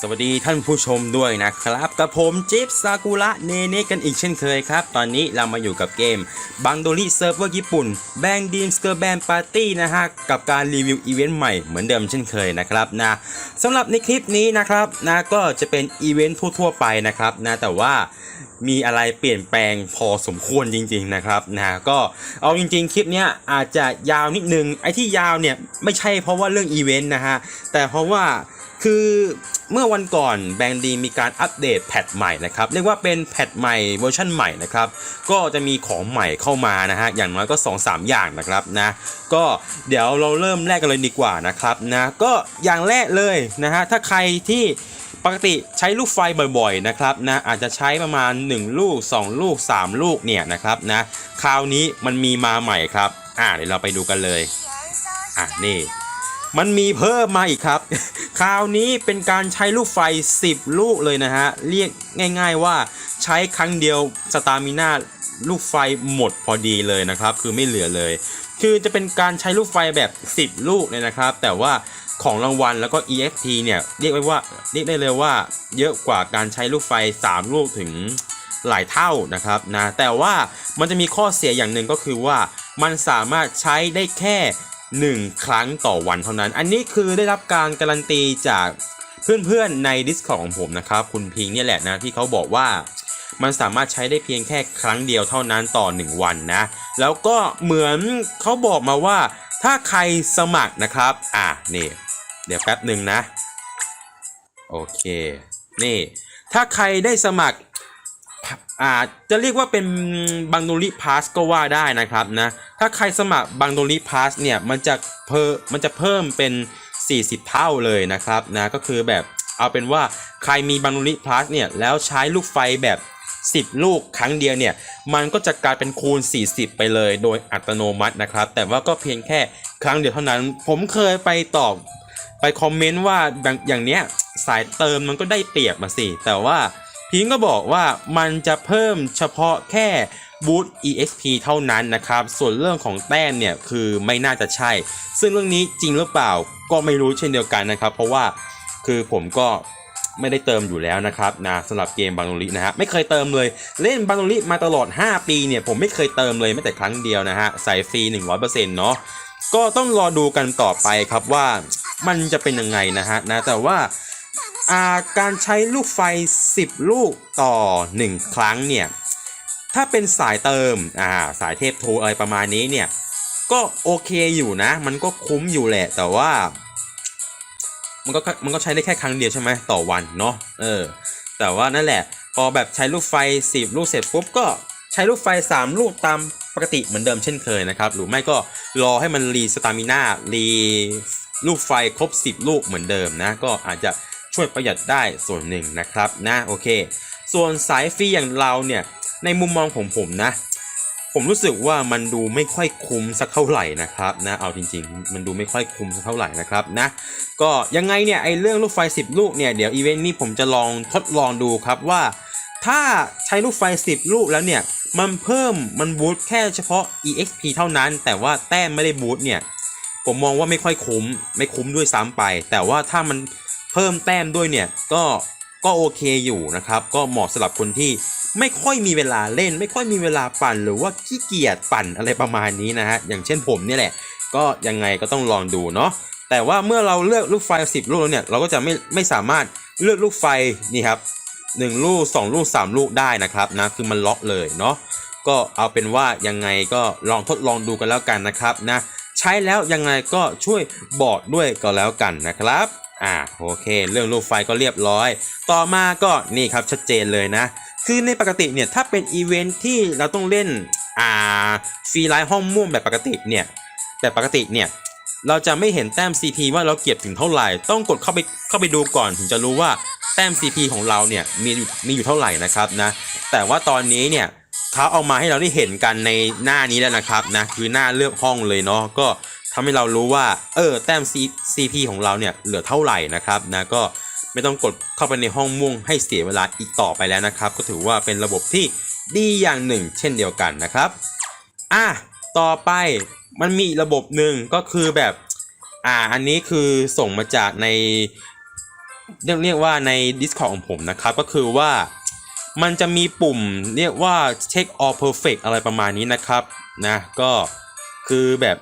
สวัสดีท่านผู้ชมด้วยนะครับกับผมจิ๊บซากุระเนเน่กันอีกเช่นเคยครับ ตอนนี้เรามาอยู่กับเกมบังโดริเซิร์ฟเวอร์ญี่ปุ่นแบงดีมสเกอร์แบนปาร์ตี้นะฮะ กับการรีวิวอีเวนต์ใหม่เหมือนเดิมเช่นเคยนะครับนะสำหรับในคลิปนี้นะครับนะก็จะเป็นอีเวนต์ทั่วๆไปนะครับนะแต่ว่า มีอะไรเปลี่ยนแปลงพอสมควรจริง ๆนะครับนะก็เอาจริง ๆ คลิปเนี้ยอาจจะยาวนิดนึงไอ้ที่ยาวเนี่ยไม่ใช่เพราะว่าเรื่องอีเวนต์นะฮะแต่เพราะว่าคือเมื่อวันก่อนแบงดีมีการอัปเดตแพทใหม่นะครับ เรียกว่าเป็นแพทใหม่เวอร์ชันใหม่นะครับ ก็จะมีของใหม่เข้ามานะฮะ อย่างน้อยก็ 2-3 อย่างนะครับนะ ก็เดี๋ยวเราเริ่มแรกกันเลยดีกว่านะครับนะ ก็อย่างแรกเลยนะฮะ ถ้าใครที่ ปกติใช้ลูกไฟบ่อยๆนะครับนะอาจจะใช้ประมาณ 1 ลูก 2 ลูก 3 ลูกเนี่ยนะครับนะคราวนี้มันมีมาใหม่ครับ อ่าเดี๋ยวเราไปดูกันเลยอะนี่มันมีเพิ่มมาอีกครับ คราวนี้เป็นการใช้ลูกไฟ 10 ลูกเลยนะฮะ เรียกง่ายๆว่าใช้ครั้งเดียวสตามิน่า ลูกไฟหมดพอดีเลยนะครับ คือไม่เหลือเลย คือจะเป็นการใช้ลูกไฟแบบ 10 ลูกเลยนะครับ แต่ว่าของรางวัลแล้วก็ EXP เนี่ยเรียกไว้ว่าเรียกได้เลยว่าเยอะกว่าการใช้ลูกไฟ 3 ลูกถึงหลายเท่านะครับนะแต่ว่ามันจะมีข้อเสียอย่างหนึ่งก็คือว่ามันสามารถใช้ได้แค่ 1 ครั้งต่อวันเท่านั้น อันนี้คือได้รับการการันตีจากเพื่อนๆใน Discord ของผมนะครับ คุณพิงเนี่ยแหละนะที่เขาบอกว่า มันสามารถใช้ได้เพียงแค่ครั้งเดียวเท่านั้นต่อ 1 วันนะ แล้วก็เหมือนเขาบอกมาว่า ถ้าใครสมัครนะครับ อะนี่ เดี๋ยวแป๊บหนึ่งนะ โอเค นี่ ถ้าใครได้สมัครอ่าจะเรียกว่าเป็นบังโดริพาสก็ว่าได้นะครับนะ ถ้าใครสมัครบังโดริพาสเนี่ยมันจะเพิ่มมันจะเพิ่มเป็น 40 เท่าเลยนะครับนะก็คือแบบเอาเป็นว่าใครมีบังโดริพาสเนี่ยแล้วใช้ลูกไฟแบบ 10 ลูกครั้งเดียวเนี่ย มันก็จะกลายเป็นคูณ 40 ไปเลยโดยอัตโนมัตินะครับ แต่ว่าก็เพียงแค่ครั้งเดียวเท่านั้น ผมเคยไปตอบไปคอมเมนต์ว่าแบบอย่างเนี้ยสายเติมมันก็ได้เปรียบมาสิ แต่ว่าพิงก็บอกว่ามันจะเพิ่มเฉพาะแค่บูต EXP เท่านั้นนะครับ ส่วนเรื่องของแต้มเนี่ยคือไม่น่าจะใช่ ซึ่งเรื่องนี้จริงหรือเปล่าก็ไม่รู้เช่นเดียวกันนะครับ เพราะว่าคือผมก็ ไม่ได้เติมอยู่แล้วนะครับนะสำหรับเกมบางโนรินะฮะไม่เคยเติมเลย เล่นบางโนริมาตลอด 5 ปีเนี่ยผมไม่เคยเติมเลยแม้แต่ครั้งเดียวนะฮะใส่ฟรี 100%เนาะก็ต้องรอดูกันต่อไปครับว่ามันจะเป็นยังไงนะฮะนะแต่ว่าาการใช้ลูกไฟ 10 ลูกต่อ 1 ครั้งเนี่ยถ้าเป็นสายเติมอ่าสายเทพโทรอะไรประมาณนี้เนี่ยก็โอเคอยู่นะ มันก็คุ้มอยู่แหละแต่ว่า มันก็มันก็ใช้ได้แค่ครั้งเดียวใช่ไหมต่อวันเนาะเออแต่ว่านั่นแหละ พอแบบใช้ลูกไฟ10ลูกเสร็จปุ๊บก็ใช้ลูกไฟ 3 ลูกตามปกติเหมือนเดิมเช่นเคยนะครับ หรือไม่ก็รอให้มันรีสตามิน่ารีลูกไฟครบ 10 ลูกเหมือนเดิมนะ ก็อาจจะช่วยประหยัดได้ส่วนหนึ่งนะครับนะโอเค ส่วนสายฟรีอย่างเราเนี่ยในมุมมองผมผมนะ ผมรู้สึกว่ามันดูไม่ค่อยคุ้มสักเท่าไหร่นะครับนะเอาจริงๆ มันดูไม่ค่อยคุ้มสักเท่าไหร่นะครับนะก็ยังไงเนี่ยไอเรื่องลูกไฟ 10 ลูกเนี่ยเดี๋ยวอีเวนต์นี้ผมจะลองทดลองดูครับว่า ถ้าใช้ลูกไฟ 10 ลูกแล้วเนี่ยมันเพิ่มมันบูตแค่เฉพาะ EXP เท่านั้น แต่ว่าแต้มไม่ได้บูตเนี่ยผมมองว่าไม่ค่อยคุ้มไม่คุ้มด้วยซ้ำไป แต่ว่าถ้ามันเพิ่มแต้มด้วยเนี่ยก็ ก็โอเคอยู่นะครับ ก็เหมาะสำหรับคนที่ไม่ค่อยมีเวลาเล่น ไม่ค่อยมีเวลาปั่น หรือว่าขี้เกียจปั่นอะไรประมาณนี้นะฮะอย่างเช่นผมนี่แหละ ก็ยังไงก็ต้องลองดูเนาะแต่ว่าเมื่อเราเลือกลูกไฟ 10 ลูกแล้วเนี่ยเราก็จะไม่ไม่สามารถเลือกลูกไฟนี่ครับหนึ่งลูกสองลูกสามลูกได้นะครับนะคือมันล็อกเลยเนาะก็เอาเป็นว่ายังไงก็ลองทดลองดูกันแล้วกันนะครับนะใช้แล้วยังไงก็ช่วยบอกด้วยก็แล้วกันนะครับ อ่าโอเค เรื่องลูกไฟก็เรียบร้อย ต่อมาก็นี่ครับชัดเจนเลยนะ คือในปกติเนี่ยถ้าเป็นอีเวนท์ที่เราต้องเล่นอ่าฟรีไลท์ห้องม่วงแบบปกติเนี่ยแบบปกติเนี่ยเราจะไม่เห็นแต้ม CP ว่าเราเก็บถึงเท่าไหร่ ต้องกดเข้าไปเข้าไปดูก่อนถึงจะรู้ว่าแต้ม CP ของเราเนี่ยมีมีอยู่เท่าไหร่นะครับนะ แต่ว่าตอนนี้เนี่ยเขาเอามาให้เราได้เห็นกันในหน้านี้แล้วนะครับนะคือหน้าเลือกห้องเลยเนาะก็ ทำให้เรารู้ว่า เออ แต้ม CP ของเราเนี่ย เหลือเท่าไหร่นะครับนะ ก็ไม่ต้องกดเข้าไปในห้องม่วงให้เสียเวลาอีกต่อไปแล้วนะครับ ก็ถือว่าเป็นระบบที่ดีอย่างหนึ่ง เช่นเดียวกันนะครับ อะ ต่อไปมันมีระบบหนึ่งก็คือแบบ อ่า อันนี้คือส่งมาจากใน เรียกเรียกว่าใน Discord ของผมนะครับ ก็คือว่ามันจะมีปุ่มเรียกว่า check all perfect อะไรประมาณนี้นะครับ นะ ก็คือแบบ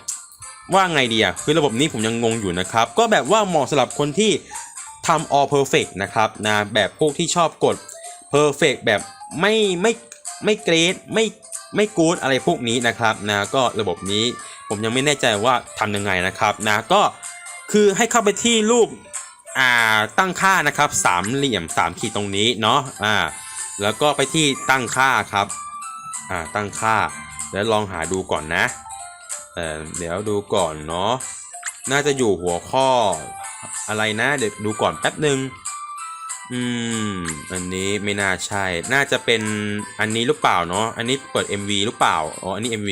ว่าไงดีอะคือระบบนี้ผมยังงงอยู่นะครับ ก็แบบว่าเหมาะสำหรับคนที่ทำ all perfect นะครับนะแบบพวกที่ชอบกด perfect แบบไม่ไม่ไม่เกรดไม่ไม่กู๊ดอะไรพวกนี้นะครับนะก็ระบบนี้ผมยังไม่แน่ใจว่าทำยังไงนะครับนะก็คือให้เข้าไปที่รูปอ่าตั้งค่านะครับสามเหลี่ยมสามขีดตรงนี้เนาะอ่าแล้วก็ไปที่ตั้งค่าครับอ่าตั้งค่าแล้วลองหาดูก่อนนะ เเดี๋ยวดูก่อนเนาะน่าจะอยู่หัวข้ออะไรนะ เดี๋ยวดูก่อนแป๊บหนึ่งอืม อันนี้ไม่น่าใช่ น่าจะเป็นอันนี้หรือเปล่าเนาะ อันนี้เปิด MV หรือเปล่า อ๋อ อันนี้ MV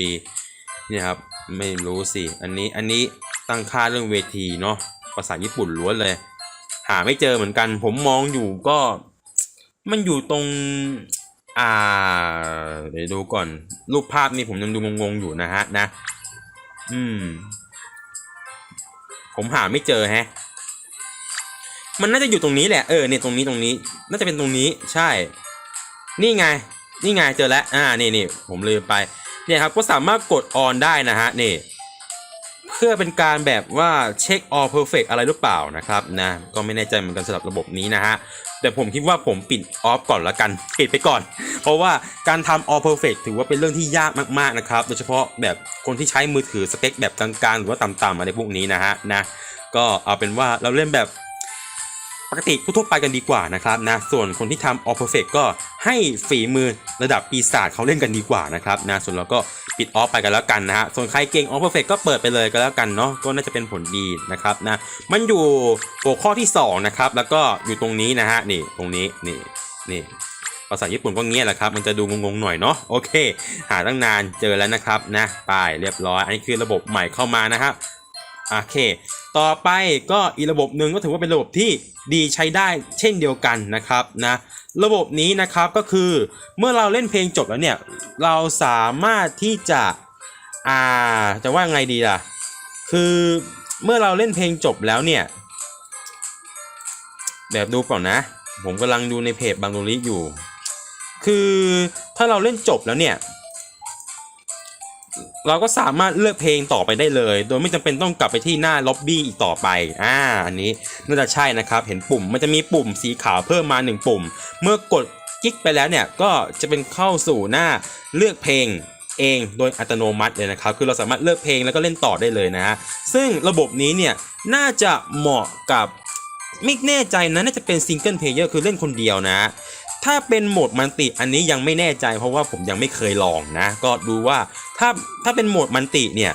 เนี่ยครับ ไม่รู้สิ อันนี้ อันนี้ตั้งค่าเรื่องเวทีเนาะ ภาษาญี่ปุ่นล้วนเลย หาไม่เจอเหมือนกัน ผมมองอยู่ก็ มันอยู่ตรง อ่า เดี๋ยวดูก่อน รูปภาพนี่ผมยังดูงงๆอยู่นะฮะนะ อืม ผมหาไม่เจอแฮะ มันน่าจะอยู่ตรงนี้แหละ เออเนี่ยตรงนี้ตรงนี้ น่าจะเป็นตรงนี้ ใช่ นี่ไง นี่ไงเจอแล้ว อ่า นี่นี่ผมลืมไป เนี่ยครับ ก็สามารถกดออนได้นะฮะ นี่ เพื่อเป็นการแบบว่าเช็ค all perfect อะไรหรือเปล่านะครับนะก็ไม่แน่ใจเหมือนกันสำหรับระบบนี้นะฮะแต่ผมคิดว่าผมปิดออฟก่อนละกันปิดไปก่อน เพราะว่าการทำ all perfect ถือว่าเป็นเรื่องที่ยากมากๆนะครับ โดยเฉพาะแบบคนที่ใช้มือถือสเปคแบบกลางๆ หรือว่าต่ำๆอะไรพวกนี้นะฮะนะก็เอาเป็นว่าเราเล่นแบบ ปกติทั่วไปกันดีกว่านะครับนะส่วนคนที่ทำ all perfect ก็ให้ฝีมือระดับปีศาจเขาเล่นกันดีกว่านะครับนะส่วนเราก็ปิดออฟไปกันแล้วกันนะฮะส่วนใครเก่ง all perfect ก็เปิดไปเลยก็แล้วกันเนาะก็น่าจะเป็นผลดีนะครับนะมันอยู่หัวข้อที่2นะครับแล้วก็อยู่ตรงนี้นะฮะนี่ตรงนี้นี่นี่ภาษาญี่ปุ่นก็เงี้ยแหละครับ มันจะดูงงๆหน่อยเนาะ โอเค หาตั้งนานเจอแล้วนะครับนะ ไปเรียบร้อย อันนี้คือระบบใหม่เข้ามานะครับ โอเค ต่อไปก็อีกระบบหนึ่งก็ถือว่าเป็นระบบที่ดีใช้ได้เช่นเดียวกันนะครับนะระบบนี้นะครับก็คือเมื่อเราเล่นเพลงจบแล้วเนี่ยเราสามารถที่จะอ่าจะว่าไงดีล่ะ คือเมื่อเราเล่นเพลงจบแล้วเนี่ยแบบดูก่อนนะ ผมกำลังดูในเพจบางโรลิอยู่ คือถ้าเราเล่นจบแล้วเนี่ย เราก็สามารถเลือกเพลงต่อไปได้เลย โดยไม่จำเป็นต้องกลับไปที่หน้าล็อบบี้อีกต่อไป อ่า อันนี้น่าจะใช่นะครับ เห็นปุ่ม มันจะมีปุ่มสีขาวเพิ่มมา 1 ปุ่ม เมื่อกดกิ๊กไปแล้วเนี่ย ก็จะเป็นเข้าสู่หน้าเลือกเพลงเองโดยอัตโนมัติเลยนะครับ คือเราสามารถเลือกเพลงแล้วก็เล่นต่อได้เลยนะฮะ ซึ่งระบบนี้เนี่ย น่าจะเหมาะกับไม่แน่ใจนะน่าจะเป็นซิงเกิลเพลเยอร์คือเล่นคนเดียวนะถ้าเป็นโหมดมันติอันนี้ยังไม่แน่ใจเพราะว่าผมยังไม่เคยลองนะ ก็ดูว่า ถ้าถ้าเป็นโหมดมันติเนี่ย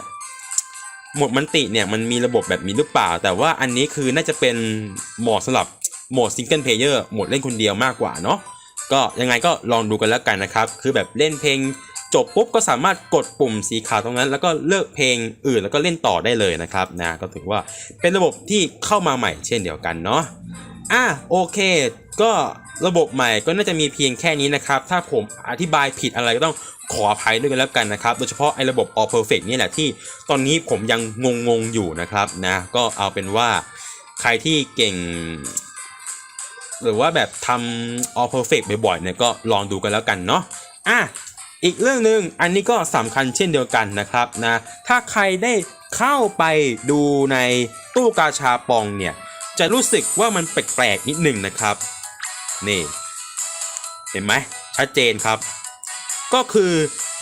โหมดมันติเนี่ยมันมีระบบแบบนี้หรือเปล่า แต่ว่าอันนี้คือน่าจะเป็นโหมดสำหรับโหมดซิงเกิลเพลเยอร์โหมดเล่นคนเดียวมากกว่าเนาะก็ยังไงก็ลองดูกันแล้วกันนะครับ คือแบบเล่นเพลงจบปุ๊บก็สามารถกดปุ่มสีขาวตรงนั้น แล้วก็เลิกเพลงอื่นแล้วก็เล่นต่อได้เลยนะครับนะก็ถือว่าเป็นระบบที่เข้ามาใหม่เช่นเดียวกันเนาะ อะโอเค ก็ระบบใหม่ก็น่าจะมีเพียงแค่นี้นะครับ ถ้าผมอธิบายผิดอะไรก็ต้องขออภัยด้วยกันแล้วกันนะครับ โดยเฉพาะไอ้ระบบ all perfect นี่แหละที่ตอนนี้ผมยังงงๆอยู่นะครับนะก็เอาเป็นว่าใครที่เก่ง หรือว่าแบบทำ all perfect บ่อยๆเนี่ยก็ลองดูกันแล้วกันเนาะอะอีกเรื่องหนึ่งอันนี้ก็สำคัญเช่นเดียวกันนะครับนะถ้าใครได้เข้าไปดูในตู้กาชาปองเนี่ย จะรู้สึกว่ามันแปลกๆนิดหนึ่งนะครับ นี่ เห็นไหมชัดเจนครับ ก็คือ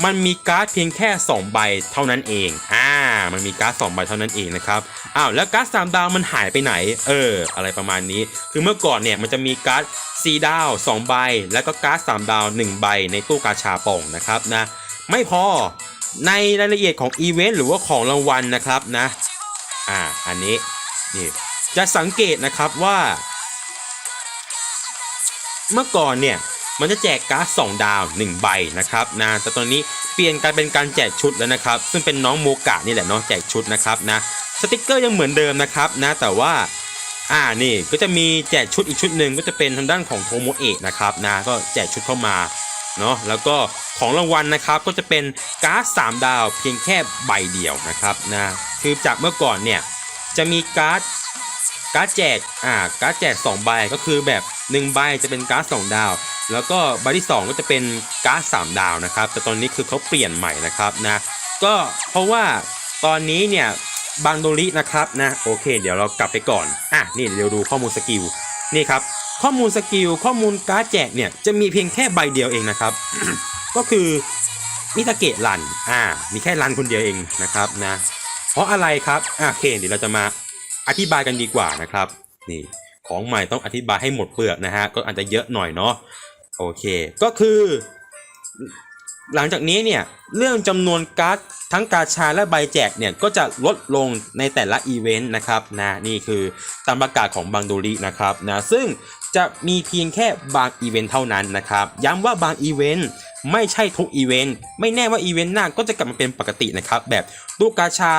มันมีการ์ดเพียงแค่ 2 ใบเท่านั้นเอง อ่า มันมีการ์ด2ใบเท่านั้นเองนะครับ อ้าว แล้วการ์ด3ดาวมันหายไปไหน เออ อะไรประมาณนี้ คือเมื่อก่อนเนี่ยมันจะมีการ์ด4ดาว2 ใบ แล้วก็การ์ด3ดาว1 ใบในตู้กาชาป่องนะครับนะ ไม่พอ ในรายละเอียดของอีเวนต์หรือว่าของรางวัลนะครับนะ อ่า อันนี้ นี่ จะสังเกตนะครับว่า เมื่อก่อนเนี่ยมันจะแจกการ์ด2ดาว 1 ใบนะครับนะแต่ตอนนี้เปลี่ยนกลายเป็นการแจกชุดแล้วนะครับ ซึ่งเป็นน้องโมกะนี่แหละเนาะแจกชุดนะครับนะสติกเกอร์ยังเหมือนเดิมนะครับนะแต่ว่าอ่านี่ก็จะมีแจกชุดอีกชุดหนึ่งก็จะเป็นทางด้านของโทโมเอะนะครับนะก็แจกชุดเข้ามาเนาะแล้วก็ของรางวัลนะครับก็จะเป็นการ์ด3ดาวเพียงแค่ใบเดียวนะครับนะคือจากเมื่อก่อนเนี่ยจะมีการ์ด การ์ดแจกอ่าการ์ดแจก2ใบก็คือแบบ1ใบจะเป็นการ์ด2ดาว แล้วก็ใบที่ 2 ก็จะเป็นการ์ด3ดาวนะครับ แต่ตอนนี้คือเขาเปลี่ยนใหม่นะครับนะก็เพราะว่าตอนนี้เนี่ยบางโดรินะครับนะโอเค เดี๋ยวเรากลับไปก่อนอะนี่เดี๋ยวดูข้อมูลสกิลนี่ครับข้อมูลสกิลข้อมูลการ์ดแจกเนี่ยจะมีเพียงแค่ใบเดียวเองนะครับ ก็คือมิตาเกะรันอ่ามีแค่รันคนเดียวเองนะครับนะเพราะอะไรครับอะโอเคเดี๋ยวเราจะมา อธิบายกันดีกว่านะครับ นี่ของใหม่ต้องอธิบายให้หมดเปลือกนะฮะก็อาจจะเยอะหน่อยเนาะโอเค ก็คือ หลังจากนี้เนี่ยเรื่องจำนวนการ์ดทั้งกาชาและใบแจกเนี่ยก็จะลดลงในแต่ละอีเวนต์นะครับนะนี่คือตามประกาศของบางโดรินะครับนะซึ่งจะมีเพียงแค่บางอีเวนต์เท่านั้นนะครับย้ำว่าบางอีเวนต์ไม่ใช่ทุกอีเวนต์ไม่แน่ว่าอีเวนต์หน้าก็จะกลับมาเป็นปกตินะครับแบบตู้กาชา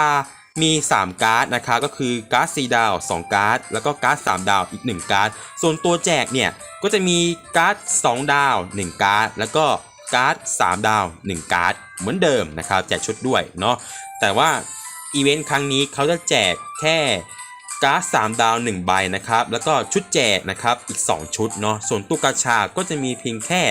มี 3 การ์ดนะครับก็คือการ์ด4ดาว 2 การ์ด แล้วก็การ์ด3ดาวอีก 1 การ์ด ส่วนตัวแจกเนี่ย ก็จะมีการ์ด2ดาว 1 การ์ด แล้วก็การ์ด3ดาว 1 การ์ด เหมือนเดิมนะครับแจกชุดด้วยเนาะแต่ว่าอีเวนต์ครั้งนี้เขาจะแจกแค่การ์ด3ดาว 1 ใบนะครับ แล้วก็ชุดแจกนะครับอีก 2 ชุดเนาะส่วนตู้กชาก็จะมีเพียงแค่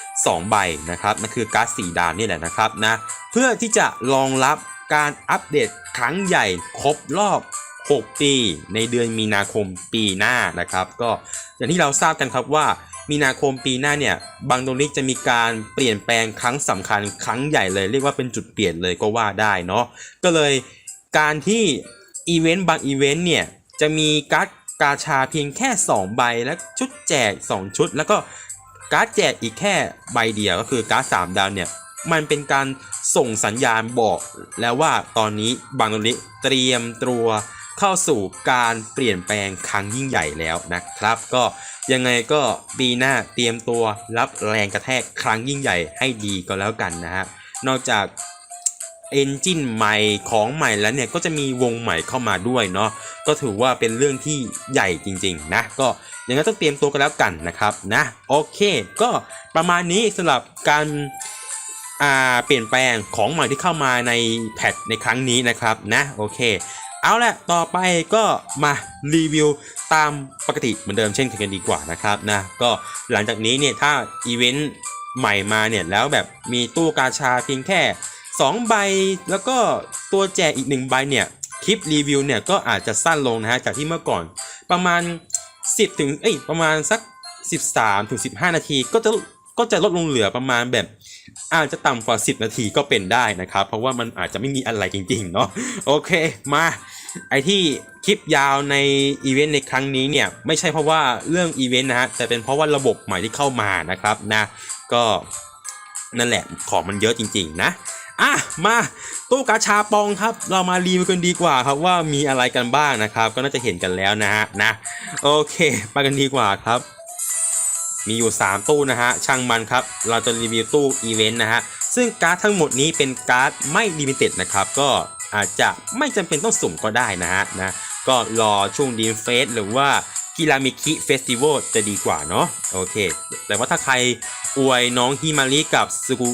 2 ใบนะครับนั่นคือการ์ด4ดาวนี่แหละนะครับนะเพื่อที่จะรองรับ การอัปเดตครั้งใหญ่ครบรอบ 6 ปี ในเดือนมีนาคมปีหน้านะครับ ก็อย่างที่เราทราบกันครับว่ามีนาคมปีหน้าเนี่ยบางโดริกจะมีการเปลี่ยนแปลงครั้งสำคัญครั้งใหญ่เลย เรียกว่าเป็นจุดเปลี่ยนเลยก็ว่าได้เนาะก็เลยการที่อีเวนต์บางอีเวนต์เนี่ยจะมีการ์ดกาชาเพียงแค่ 2 ใบและชุดแจก 2 ชุด แล้วก็การ์ดแจกอีกแค่ใบเดียวก็คือการ์ด3ดาวเนี่ยมันเป็นการ ส่งสัญญาณบอกแล้วว่าตอนนี้บางโดริเตรียมตัวเข้าสู่การเปลี่ยนแปลงครั้งยิ่งใหญ่แล้วนะครับ ก็ยังไงก็ปีหน้าเตรียมตัวรับแรงกระแทกครั้งยิ่งใหญ่ให้ดีก็แล้วกันนะฮะนอกจากเอนจินใหม่ของใหม่แล้วเนี่ยก็จะมีวงใหม่เข้ามาด้วยเนาะก็ถือว่าเป็นเรื่องที่ใหญ่จริงๆนะก็ยังไงต้องเตรียมตัวกันแล้วกันนะครับนะโอเค ก็ประมาณนี้สำหรับการ เปลี่ยนแปลงของใหม่ที่เข้ามาในแพทในครั้งนี้นะครับนะโอเค เอาละต่อไปก็มารีวิวตามปกติเหมือนเดิมเช่นเคยกันดีกว่านะครับนะก็หลังจากนี้เนี่ยถ้าอีเวนต์ใหม่มาเนี่ยแล้วแบบมีตู้กาชาเพียงแค่ 2 ใบ แล้วก็ตัวแจกอีก 1 ใบเนี่ยคลิปรีวิวเนี่ยก็อาจจะสั้นลงนะฮะจากที่เมื่อก่อนประมาณ 10 ถึงเอ้ยประมาณสัก 13ถึง15 นาทีก็จะก็จะลดลงเหลือประมาณแบบ อาจจะต่ำกว่า 10 นาทีก็เป็นได้นะครับ เพราะว่ามันอาจจะไม่มีอะไรจริงๆเนาะโอเคมาไอที่คลิปยาวในอีเวนต์ในครั้งนี้เนี่ย ไม่ใช่เพราะว่าเรื่องอีเวนต์นะฮะแต่เป็นเพราะว่าระบบใหม่ที่เข้ามานะครับนะก็นั่นแหละของมันเยอะจริง ๆ นะอะมาตู้กาชาปองครับ เรามารีวิวกันดีกว่าครับว่ามีอะไรกันบ้างนะครับ ก็น่าจะเห็นกันแล้วนะฮะนะโอเค ไปกันดีกว่าครับ มีอยู่ 3 ตู้นะฮะ ช่างมันครับ เราจะรีวิวตู้อีเวนต์นะฮะ ซึ่งการ์ดทั้งหมดนี้เป็นการ์ดไม่ลิมิเต็ดนะครับ ก็อาจจะไม่จำเป็นต้องสุ่มก็ได้นะฮะนะ ก็รอช่วงดีมเฟสหรือว่ากิรามิคิเฟสติวัลจะดีกว่าเนาะ โอเค แต่ว่าถ้าใครอวยน้องฮิมาริกับสกุ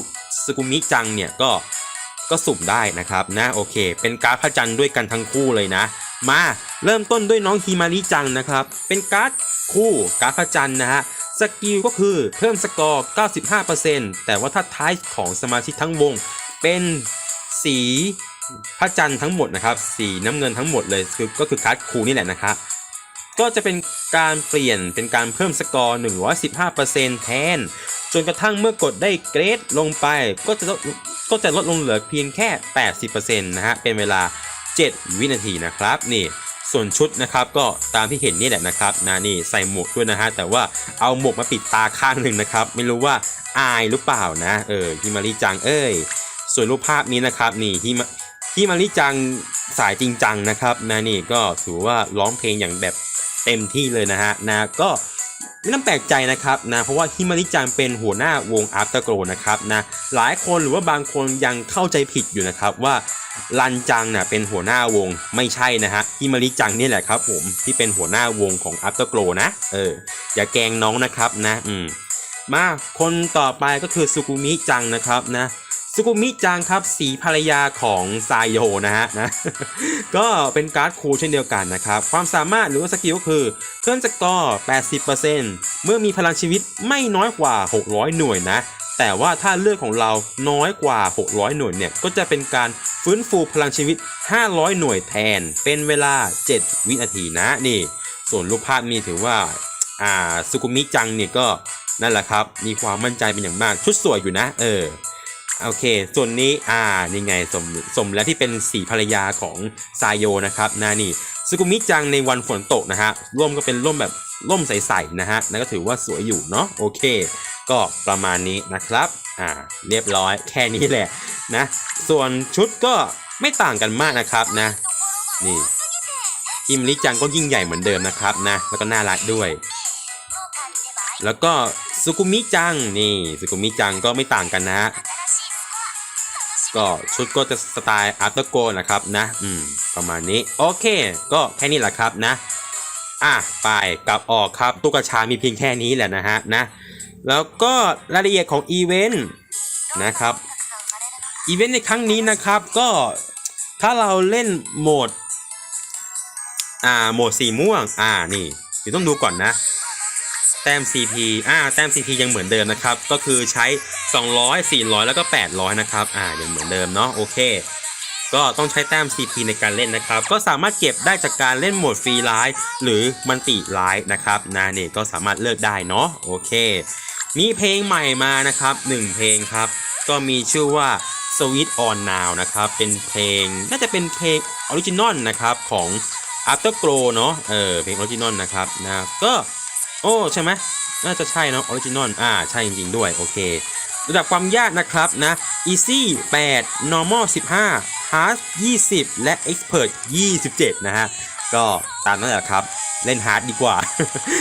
สกุมิจังเนี่ยก็ ก็สุ่มได้นะครับนะโอเค เป็นการ์ดพระจันทร์ด้วยกันทั้งคู่เลยนะ มาเริ่มต้นด้วยน้องฮิมาริจังนะครับ เป็นการ์ดคู่การ์ดพระจันทร์นะฮะสกิลก็คือเพิ่มสกอร์ 95%แต่ว่าถ้าท้ายของสมาชิกทั้งวง เป็นสีพระจันทร์ทั้งหมดนะครับ สีน้ำเงินทั้งหมดเลยคือก็คือการ์ดคูลนี่แหละนะครับ ก็จะเป็นการเปลี่ยนเป็นการเพิ่มสกอร์ 115%แทน จนกระทั่งเมื่อกดได้เกรดลงไปก็จะลดก็จะลดลงเหลือเพียงแค่ 80%นะฮะ เป็นเวลา 7 วินาทีนะครับนี่ส่วนชุดนะครับก็ตามที่เห็นนี่แหละนะครับนะนี่ใส่หมวกด้วยนะฮะแต่ว่าเอาหมวกมาปิดตาข้างหนึ่งนะครับ ไม่รู้ว่าอายหรือเปล่านะ เออฮิมาริจังเอ้ยส่วนรูปภาพนี้นะครับนี่ฮิมา ฮิมาริจังสายจริงจังนะครับนะนี่ก็ถือว่าร้องเพลงอย่างแบบเต็มที่เลยนะฮะนะก็ไม่ต้องแปลกใจนะครับนะเพราะว่าฮิมาริจังเป็นหัวหน้าวง After Glow นะครับนะหลายคนหรือว่าบางคนยังเข้าใจผิดอยู่นะครับว่ารันจังน่ะเป็นหัวหน้าวงไม่ใช่นะฮะฮิมาริจังนี่แหละครับผมที่เป็นหัวหน้าวงของ After Glow นะเอออย่าแกงน้องนะครับนะอืมมาคนต่อไปก็คือสุกุมิจังนะครับนะ สุกุมิจังครับสีภรรยาของไซโยนะฮะนะก็เป็นการ์ดคูลเช่นเดียวกันนะครับ ความสามารถหรือว่าสกิลก็คือเพิ่มสกอร์ 80%เมื่อมีพลังชีวิตไม่น้อยกว่า 600 หน่วยนะ แต่ว่าถ้าเลือดของเราน้อยกว่า 600 หน่วยเนี่ย ก็จะเป็นการฟื้นฟูพลังชีวิต 500 หน่วยแทน เป็นเวลา 7 วินาทีนะนี่ ส่วนรูปภาพนี้ถือว่าอ่าสุกุมิจังเนี่ยก็นั่นแหละครับ มีความมั่นใจเป็นอย่างมากชุดสวยอยู่นะ เออ โอเค ส่วนนี้อ่านี่ไงสมสมแล้วที่เป็นสีภรรยาของไซโยนะครับนะนี่สุกุมิจังในวันฝนตกนะฮะร่มก็เป็นร่มแบบร่มใสๆนะฮะนั่นก็ถือว่าสวยอยู่เนาะโอเค ก็ประมาณนี้นะครับอ่าเรียบร้อยแค่นี้แหละนะ ส่วนชุดก็ไม่ต่างกันมากนะครับนะ นี่อิมลิจังก็ยิ่งใหญ่เหมือนเดิมนะครับนะ แล้วก็น่ารักด้วย แล้วก็สุกุมิจังนี่สุกุมิจังก็ไม่ต่างกันนะฮะ ก็ชุดก็จะสไตล์อาร์ตโกนะครับนะ อืม ประมาณนี้ โอเค ก็แค่นี้แหละครับนะ อะ ไปกลับออกครับ ตุ๊กชามีเพียงแค่นี้แหละนะฮะนะ แล้วก็รายละเอียดของอีเวนต์นะครับ อีเวนต์ในครั้งนี้นะครับ ก็ถ้าเราเล่นโหมด อ่า โหมดสีม่วง อ่า นี่เดี๋ยวต้องดูก่อนนะ แต้ม CP อ่าแต้ม CP ยังเหมือนเดิมนะครับ ก็คือใช้ 200 400 แล้วก็ 800 นะครับ อ่ายังเหมือนเดิมเนาะโอเค ก็ต้องใช้แต้ม CP ในการเล่นนะครับ ก็สามารถเก็บได้จากการเล่นโหมดฟรีไลท์หรือมันติไลท์นะครับนะนี่ก็สามารถเลือกได้เนาะโอเค มีเพลงใหม่มานะครับ 1 เพลงครับ ก็มีชื่อว่า Sweet on Now นะครับ เป็นเพลงน่าจะเป็นเพลงออริจินอลนะครับของ Afterglow เนาะเออเพลงออริจินอลนะครับนะก็ โอ้ใช่ไหมน่าจะใช่เนาะออริจินอลอ่าใช่จริง ๆ ด้วย โอเค ระดับความยากนะครับนะ Easy 8 Normal 15 Hard 20 และ Expert 27 นะฮะ ก็ตามนั้นแหละครับ เล่น Hard ดีกว่า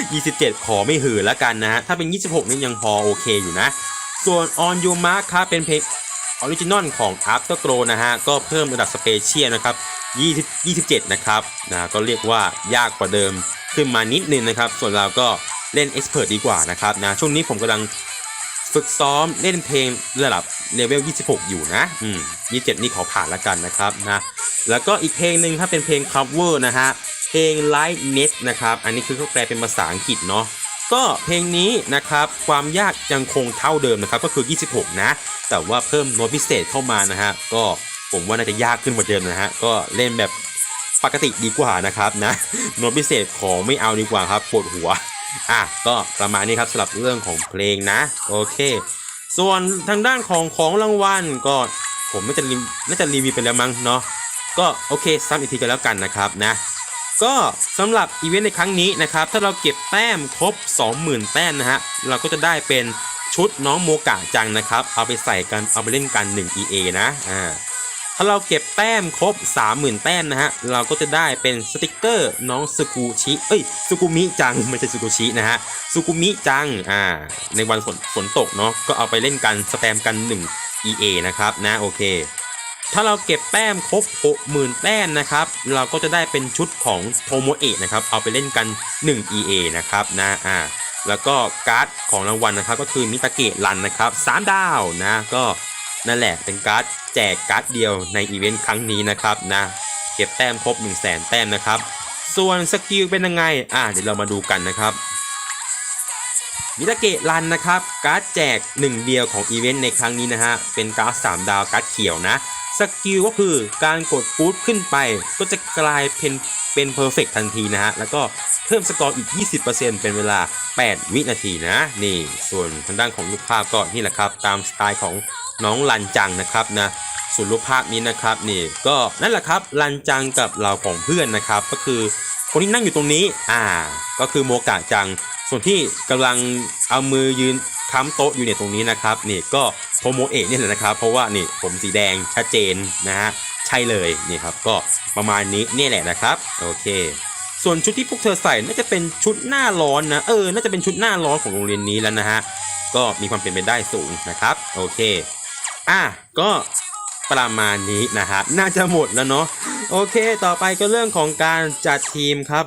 27 ขอไม่หือแล้วกันนะฮะ ถ้าเป็น 26 นี่ยังพอโอเคอยู่นะ ส่วน On Your Mark ครับเป็นเพลงออริจินอลของ Afterglow นะฮะ ก็เพิ่มระดับสเปเชียลนะครับ20 27 นะครับนะก็เรียกว่ายากกว่าเดิมขึ้นมานิดนึงนะครับ ส่วนเราก็ เล่น Expert ดีกว่านะครับนะช่วงนี้ผมกำลังฝึกซ้อมเล่นเพลงระดับเลเวล 26 อยู่นะ อืม 27 นี่ขอผ่านล้วกันนะครับนะ แล้วก็อีกเพลงหนึ่งถ้าเป็นเพลง cover นะฮะ เพลง Light Net นะครับ อันนี้คือเขาแปลเป็นภาษาอังกฤษเนาะ ก็เพลงนี้นะครับความยากยังคงเท่าเดิมนะครับก็คือ 26 นะ แต่ว่าเพิ่มโน้ตพิเศษเข้ามานะฮะ ก็ผมว่าน่าจะยากขึ้นกว่าเดิมนะฮะ ก็เล่นแบบปกติดีกว่านะครับนะ โน้ตพิเศษขอไม่เอาดีกว่าครับปวดหัว อะก็ประมาณนี้ครับสำหรับเรื่องของเพลงนะ โอเค ส่วนทางด้านของของรางวัลก็ผมน่าจะรีน่าจะรีวิวไปแล้วมั้งเนาะก็โอเคซ้ำอีกทีกันแล้วกันนะครับนะ ก็สำหรับอีเวนต์ในครั้งนี้นะครับ ถ้าเราเก็บแต้มครบ 20,000 แต้มนะฮะเราก็จะได้เป็นชุดน้องโมกะจังนะครับ เอาไปใส่กันเอาไปเล่นกัน 1 EA นะอ่า ถ้าเราเก็บแต้มครบ 30,000 แต้มนะฮะ เราก็จะได้เป็นสติกเกอร์น้องสกูชิเอ้ยสกุมิจังไม่ใช่สกูชินะฮะสกุมิจังอ่าในวันฝนฝนตกเนาะก็เอาไปเล่นกันสแตมกัน 1 EA นะครับนะโอเค ถ้าเราเก็บแต้มครบ 60,000 แต้มนะครับ เราก็จะได้เป็นชุดของโทโมเอะนะครับเอาไปเล่นกัน 1 EA นะครับนะอ่าแล้วก็การ์ดของรางวัลนะครับก็คือมิตาเกะรันนะครับ3ดาวนะก็ นั่นแหละเป็นการ์ดแจกการ์ดเดียวในอีเวนต์ครั้งนี้นะครับนะเก็บแต้มครบ 1 0 0 0 0แสนแต้มนะครับ ส่วนสกิลเป็นยังไงอ่าเดี๋ยวเรามาดูกันนะครับมิตาเกะรันนะครับการ์ดแจก 1 เดียวของอีเวนต์ในครั้งนี้นะฮะเป็นการ์ด3ดาวการ์ดเขียวนะ สกิลก็คือการกดฟูดขึ้นไป ก็จะกลายเป็นเป็นเพอร์เฟกทันทีนะฮะ แล้วก็เพิ่มสกอร์อีก 20%เป็นเวลา 8 วินาทีนะ นี่ส่วนทางด้านของลูกภาพก็นี่แหละครับ ตามสไตล์ของน้องลันจังนะครับนะ ส่วนรูปภาพนี้นะครับนี่ก็นั่นแหละครับลันจังกับเราของเพื่อนนะครับ ก็คือคนที่นั่งอยู่ตรงนี้อ่า ก็คือโมกะจัง ส่วนที่กำลังเอามือยืนค้ำโต๊ะอยู่เนี่ยตรงนี้นะครับนี่ก็โทโมเอะนี่แหละนะครับ เพราะว่านี่ผมสีแดงชัดเจนนะฮะใช่เลยนี่ครับก็ประมาณนี้นี่แหละนะครับโอเค ส่วนชุดที่พวกเธอใส่น่าจะเป็นชุดหน้าร้อนนะเออน่าจะเป็นชุดหน้าร้อนของโรงเรียนนี้แล้วนะฮะก็มีความเป็นไปได้สูงนะครับโอเคอะก็ ประมาณนี้นะฮะน่าจะหมดแล้วเนาะโอเค ต่อไปก็เรื่องของการจัดทีมครับ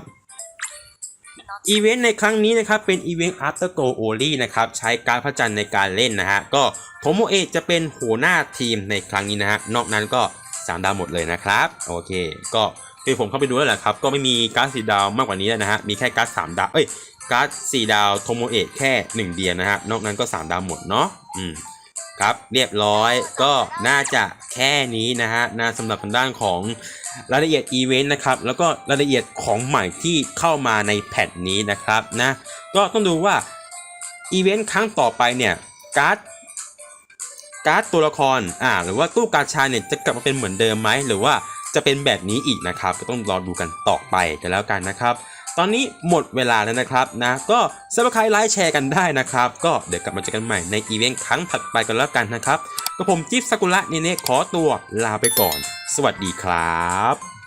อีเวนต์ในครั้งนี้นะครับเป็นอีเวนต์ After Go Only นะครับใช้การพระจันทร์ในการเล่นนะฮะก็โทโมเอะจะเป็นหัวหน้าทีมในครั้งนี้นะฮะนอกนั้นก็3ดาวหมดเลยนะครับโอเค ก็คือผมเข้าไปดูแล้วแหละครับก็ไม่มีการ์ดสีดาวมากกว่านี้แล้วนะฮะมีแค่การ์ดสามดาวเอ้ยการ์ดสี่ดาวโทโมเอะแค่หนึ่งเดียวนะฮะนอกนั้นก็ 3 ดาวหมดเนาะอืม ครับเรียบร้อยก็น่าจะแค่นี้นะฮะนะสำหรับทางด้านของรายละเอียดอีเวนต์นะครับแล้วก็รายละเอียดของใหม่ที่เข้ามาในแพทนี้นะครับนะก็ต้องดูว่าอีเวนต์ครั้งต่อไปเนี่ยการ์ดการ์ดตัวละครอ่าหรือว่าตู้กาชาเนี่ยจะกลับมาเป็นเหมือนเดิมไหมหรือว่าจะเป็นแบบนี้อีกนะครับ ก็ต้องรอดูกันต่อไปกันแล้วกันนะครับ ตอนนี้หมดเวลาแล้วนะครับนะก็สมัครไลค์แชร์กันได้นะครับ ก็เดี๋ยวกลับมาเจอกันใหม่ในอีเวนต์ครั้งถัดไปกันแล้วกันนะครับก็ผมจิ๊บซากุระเนเน่ขอตัวลาไปก่อน สวัสดีครับ